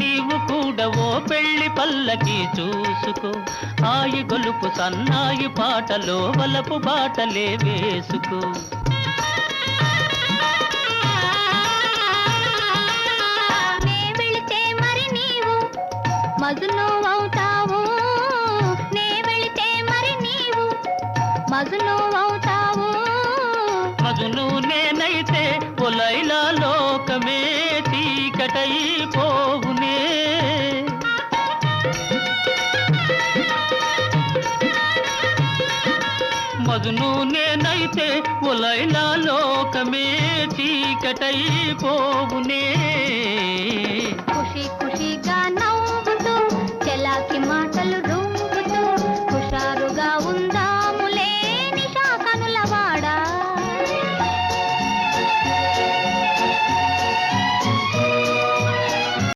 నీవు కూడా ఓ పెళ్ళి పల్లకి చూసుకో. ఆయి గొలుపు సన్నాయి పాటలో వలపు బాటలే వేసుకో. నే వెళితే మరి నీవు మజును అవుతావు. నే వెళితే మరి నీవు మజును అవుతావు. మగును నేనైతే ఒలైలా లోకమే చీకటైపోవునే పదును నేనైతే ఉలైలా లోకమే చీకటైపోవునే. ఖుషి ఖుషిగా నవ్వుతూ చలాకి మాటలు